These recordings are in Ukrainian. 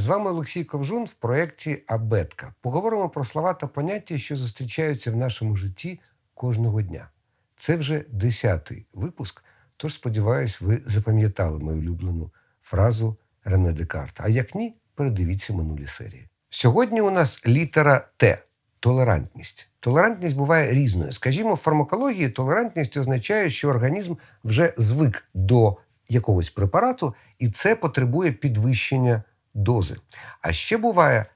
З вами Олексій Ковжун в проєкті Абетка. Поговоримо про слова та поняття, що зустрічаються в нашому житті кожного дня. Це вже десятий випуск, тож сподіваюсь, ви запам'ятали мою улюблену фразу Рене Декарта. А як ні, передивіться минулі серії. Сьогодні у нас літера Т толерантність. Толерантність буває різною. Скажімо, в фармакології толерантність означає, що організм вже звик до якогось препарату, і це потребує підвищення дози. А ще буває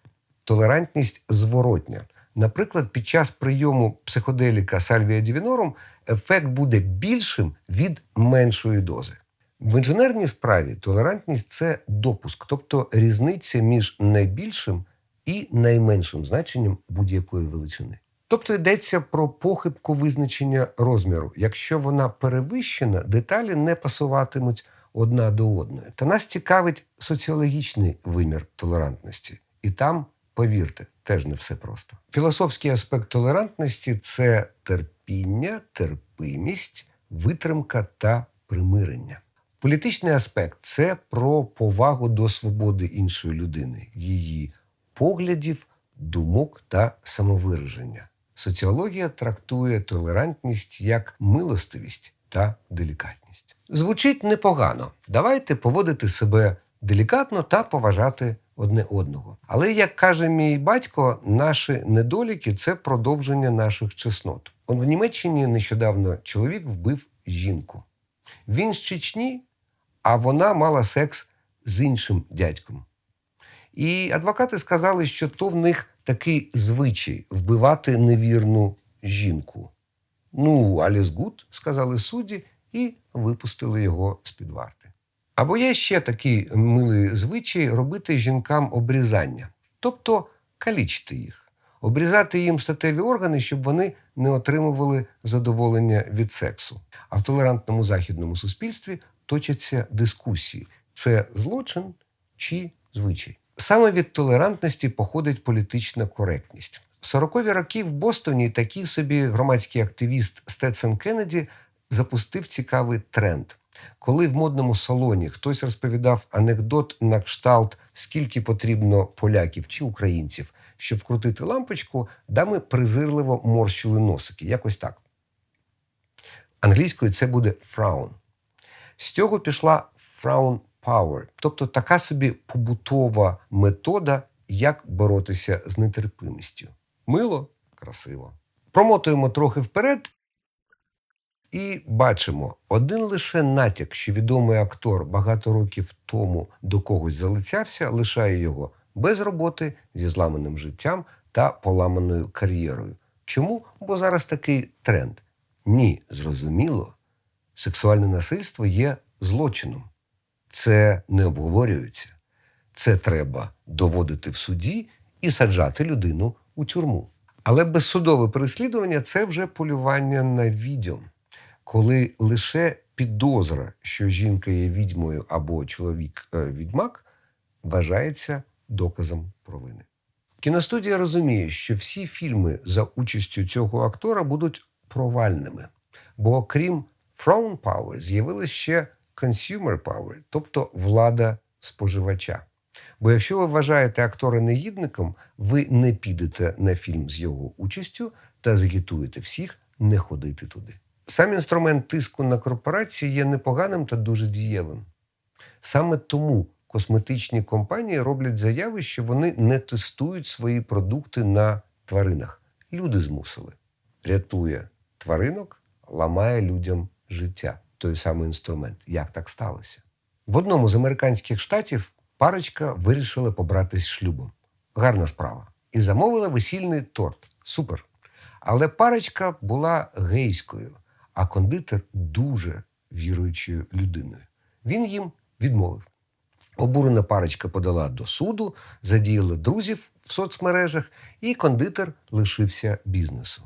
толерантність зворотня. Наприклад, під час прийому психоделіка Сальвія Дівінорум ефект буде більшим від меншої дози. В інженерній справі толерантність це допуск, тобто різниця між найбільшим і найменшим значенням будь-якої величини. Тобто йдеться про похибку визначення розміру. Якщо вона перевищена, деталі не пасуватимуть одна до одної. Та нас цікавить соціологічний вимір толерантності. І там, повірте, теж не все просто. Філософський аспект толерантності це терпіння, терпимість, витримка та примирення. Політичний аспект це про повагу до свободи іншої людини, її поглядів, думок та самовираження. Соціологія трактує толерантність як милостивість та делікатність. Звучить непогано. Давайте поводити себе делікатно та поважати одне одного. Але, як каже мій батько, наші недоліки це продовження наших чеснот. Он в Німеччині нещодавно чоловік вбив жінку. Він з Чечні, а вона мала секс з іншим дядьком. І адвокати сказали, що то в них такий звичай вбивати невірну жінку. Ну, аліс гуд, сказали судді, і випустили його з-під варти. Або є ще такий милий звичай робити жінкам обрізання, тобто калічити їх, обрізати їм статеві органи, щоб вони не отримували задоволення від сексу. А в толерантному західному суспільстві точаться дискусії: це злочин чи звичай. Саме від толерантності походить політична коректність. В 40-ві роки в Бостоні такий собі громадський активіст Стетсен Кеннеді запустив цікавий тренд. Коли в модному салоні хтось розповідав анекдот на кшталт, скільки потрібно поляків чи українців, щоб вкрутити лампочку, дами презирливо морщили носики. Якось так. Англійською це буде фраун. З цього пішла фраун power, тобто така собі побутова метода, як боротися з нетерпимістю. Мило, красиво. Промотуємо трохи вперед і бачимо один лише натяк, що відомий актор багато років тому до когось залицявся, лишає його без роботи, зі зламаним життям та поламаною кар'єрою. Чому? Бо зараз такий тренд. Ні, зрозуміло, сексуальне насильство є злочином. Це не обговорюється. Це треба доводити в суді і саджати людину у тюрму. Але безсудове переслідування це вже полювання на відьом, коли лише підозра, що жінка є відьмою або чоловік е, відьмак, вважається доказом провини. Кіностудія розуміє, що всі фільми за участю цього актора будуть провальними, бо окрім Frown Power з'явилось ще consumer power, тобто влада споживача. Бо якщо ви вважаєте актора негідником, ви не підете на фільм з його участю та загітуєте всіх не ходити туди. Сам інструмент тиску на корпорації є непоганим та дуже дієвим. Саме тому косметичні компанії роблять заяви, що вони не тестують свої продукти на тваринах. Люди змусили. Рятує тваринок, ламає людям життя той самий інструмент. Як так сталося? В одному з американських штатів парочка вирішила побратись шлюбом. Гарна справа. І замовила весільний торт. Супер. Але парочка була гейською, а кондитер дуже віруючою людиною. Він їм відмовив. Обурена парочка подала до суду, задіяла друзів в соцмережах, і кондитер лишився бізнесу.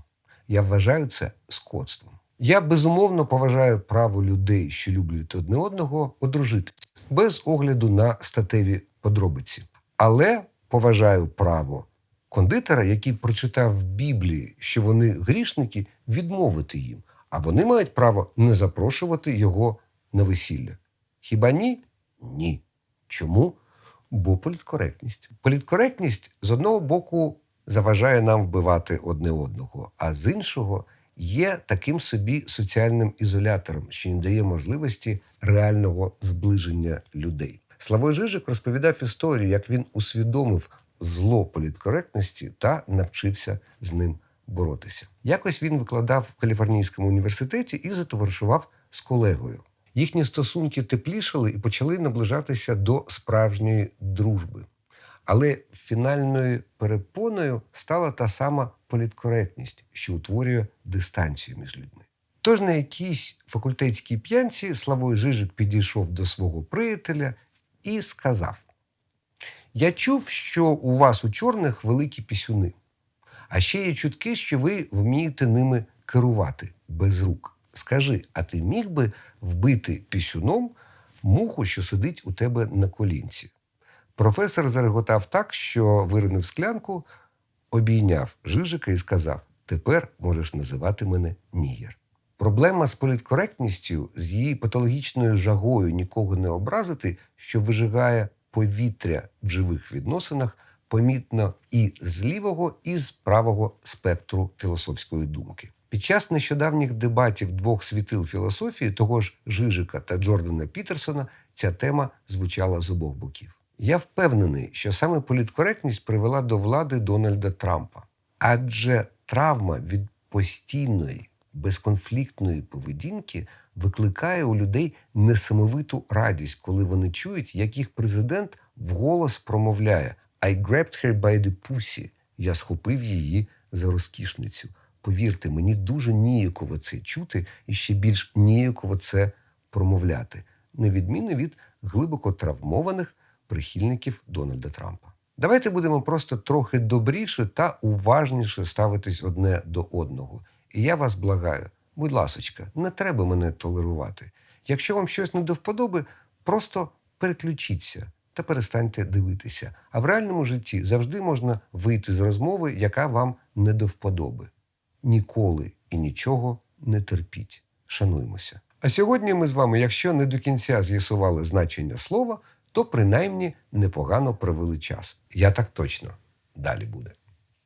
Я вважаю це скотством. Я безумовно поважаю право людей, що люблять одне одного, одружитися без огляду на статеві подробиці. Але поважаю право кондитера, який прочитав в Біблії, що вони грішники, відмовити їм, а вони мають право не запрошувати його на весілля. Хіба ні? Ні. Чому? Бо політкоректність. Політкоректність з одного боку заважає нам вбивати одне одного, а з іншого є таким собі соціальним ізолятором, що не дає можливості реального зближення людей. Славой Жижик розповідав історію, як він усвідомив зло політкоректності та навчився з ним боротися. Якось він викладав в Каліфорнійському університеті і затоваришував з колегою. Їхні стосунки теплішали і почали наближатися до справжньої дружби. Але фінальною перепоною стала та сама політкоректність, що утворює дистанцію між людьми. Тож на якійсь факультетській п'янці Славой Жижик підійшов до свого приятеля і сказав: Я чув, що у вас у чорних великі пісюни, а ще є чутки, що ви вмієте ними керувати без рук. Скажи, а ти міг би вбити пісюном муху, що сидить у тебе на колінці? Професор зареготав так, що виринув склянку, обійняв Жижика і сказав: Тепер можеш називати мене Нігер. Проблема з політкоректністю, з її патологічною жагою нікого не образити, що вижигає повітря в живих відносинах, помітно і з лівого, і з правого спектру філософської думки. Під час нещодавніх дебатів двох світил філософії, того ж Жижика та Джордана Пітерсона, ця тема звучала з обох боків. Я впевнений, що саме політкоректність привела до влади Дональда Трампа, адже травма від постійної безконфліктної поведінки викликає у людей несамовиту радість, коли вони чують, як їх президент вголос промовляє «I grabbed her by the pussy». Я схопив її за розкішницю. Повірте, мені дуже ніяково це чути і ще більш ніяково це промовляти, на відміну від глибоко травмованих прихильників Дональда Трампа. Давайте будемо просто трохи добріше та уважніше ставитись одне до одного. І я вас благаю, будь ласочка, не треба мене толерувати. Якщо вам щось не до вподоби, просто переключіться та перестаньте дивитися. А в реальному житті завжди можна вийти з розмови, яка вам не до вподоби. Ніколи і нічого не терпіть. Шануймося. А сьогодні ми з вами, якщо не до кінця з'ясували значення слова, то принаймні непогано провели час. Я так точно. Далі буде.